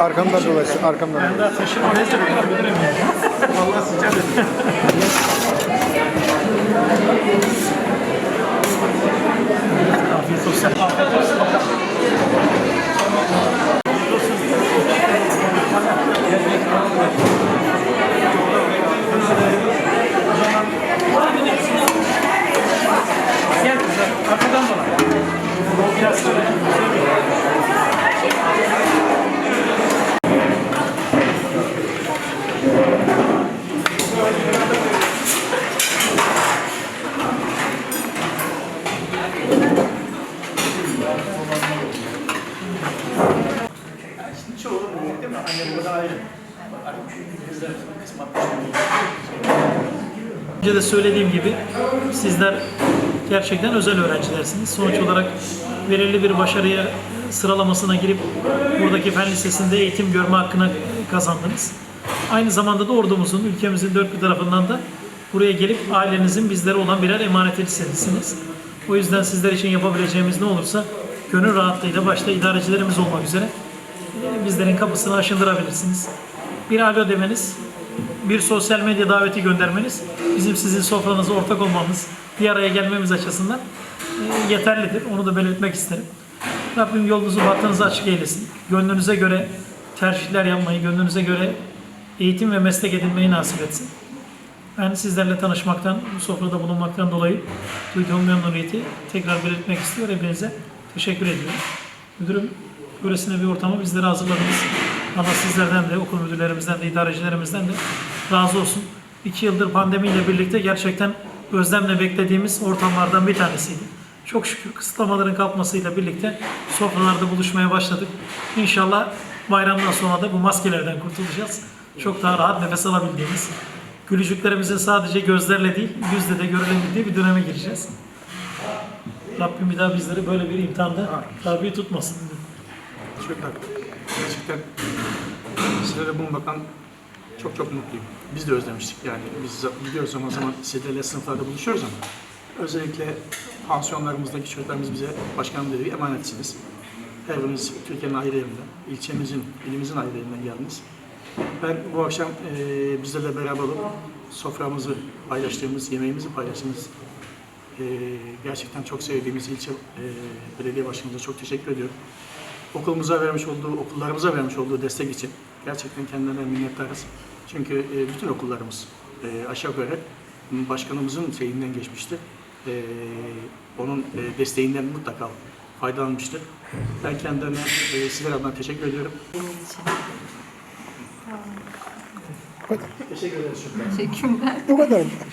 arkamdan dolaş, arkamdan Ben daha taşıma neyse ben bilirim ya. Vallahi sıcak. Çoğu değil mi? Anne burada ayrı. Önce de söylediğim gibi sizler gerçekten özel öğrencilersiniz. Sonuç olarak belirli bir başarıya sıralamasına girip buradaki fen lisesinde eğitim görme hakkına kazandınız. Aynı zamanda da ordumuzun, ülkemizin dört bir tarafından da buraya gelip ailenizin bizlere olan birer emanetisiniz. O yüzden sizler için yapabileceğimiz ne olursa gönül rahatlığıyla başta idarecilerimiz olmak üzere bizlerin kapısını aşındırabilirsiniz. Bir alo demeniz, bir sosyal medya daveti göndermeniz, bizim sizin sofranıza ortak olmamız, bir araya gelmemiz açısından e, yeterlidir. Onu da belirtmek isterim. Rabbim yolunuzu bahtınızı açık eylesin. Gönlünüze göre tercihler yapmayı, gönlünüze göre eğitim ve meslek edinmeyi nasip etsin. Ben sizlerle tanışmaktan, bu sofrada bulunmaktan dolayı duyduğum memnuniyeti tekrar belirtmek istiyor. Hepinize teşekkür ediyorum. Müdürüm, böylesine bir ortamı bizlere hazırladınız. Allah sizlerden de, okul müdürlerimizden de, idarecilerimizden de razı olsun. İki yıldır pandemiyle birlikte gerçekten özlemle beklediğimiz ortamlardan bir tanesiydi. Çok şükür kısıtlamaların kalkmasıyla birlikte sofralarda buluşmaya başladık. İnşallah bayramdan sonra da bu maskelerden kurtulacağız. Çok daha rahat nefes alabildiğimiz, gülücüklerimizin sadece gözlerle değil, yüzle de görülebildiği bir döneme gireceğiz. Rabbim bir daha bizleri böyle bir imtihanda tabi tutmasın. Çocuklar, gerçekten sizlere bulunmaktan çok çok mutluyum. Biz de özlemiştik yani. Biz gidiyoruz zaman zaman sizlerle sınıflarda buluşuyoruz ama özellikle pansiyonlarımızdaki çocuklarımız bize başkanım dediği emanetsiniz. Her biriniz Türkiye'nin ayrı yerinden, ilçemizin, ilimizin ayrı yerinden geldiniz. Ben bu akşam eee bizlerle beraber olup soframızı paylaştığımız, yemeğimizi paylaştığımız eee, gerçekten çok sevdiğimiz ilçe eee, belediye başkanımıza çok teşekkür ediyorum okulumuza vermiş olduğu, okullarımıza vermiş olduğu destek için gerçekten kendilerine minnettarız. Çünkü e, bütün okullarımız e, aşağı yukarı başkanımızın şeyinden geçmişti. E, onun desteğinden mutlaka faydalanmıştır. Ben kendilerine sizler adına teşekkür ediyorum. Teşekkür ederiz. Bu kadar.